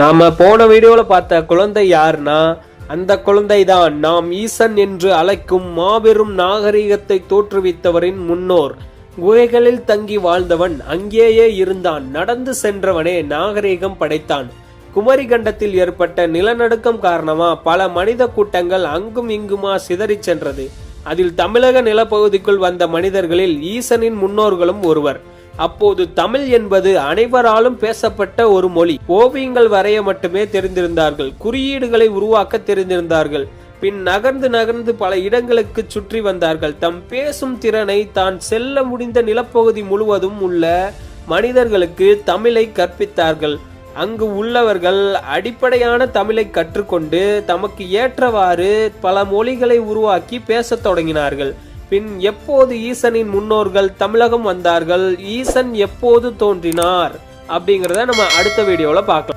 நாம் போன வீடியோவில் பார்த்த குழந்தை யாருன்னா அந்த குழந்தை தான் நாம் ஈசன் என்று அழைக்கும் மாபெரும் நாகரிகத்தை தோற்றுவித்தவரின் முன்னோர். குகைகளில் தங்கி வாழ்ந்தவன் அங்கேயே இருந்தான் நடந்து சென்றவனே நாகரிகம் படைத்தான். குமரிகண்டத்தில் ஏற்பட்ட நிலநடுக்கம் காரணமா பல மனித கூட்டங்கள் அங்கும் இங்குமா சிதறிச் சென்றது. அதில் தமிழக நிலப்பகுதிக்குள் வந்த மனிதர்களில் ஈசனின் முன்னோர்களும் ஒருவர். அப்போது தமிழ் என்பது அனைவராலும் பேசப்பட்ட ஒரு மொழி. ஓவியங்கள் வரைய மட்டுமே தெரிந்திருந்தார்கள். குறியீடுகளை உருவாக்க தெரிந்திருந்தார்கள். பின் நகர்ந்து நகர்ந்து பல இடங்களுக்கு சுற்றி வந்தார்கள். தம் பேசும் திறனை தான் செல்ல முடிந்த நிலப்பகுதி முழுவதும் உள்ள மனிதர்களுக்கு தமிழை கற்பித்தார்கள். அங்கு உள்ளவர்கள் அடிப்படையான தமிழை கற்றுக்கொண்டு தமக்கு ஏற்றவாறு பல மொழிகளை உருவாக்கி பேசத் தொடங்கினார்கள். பின் எப்போது ஈசனின் முன்னோர்கள் தமிழகம் வந்தார்கள்? ஈசன் எப்போது தோன்றினார்? அப்படிங்கிறத நம்ம அடுத்த வீடியோவில் பார்க்கலாம்.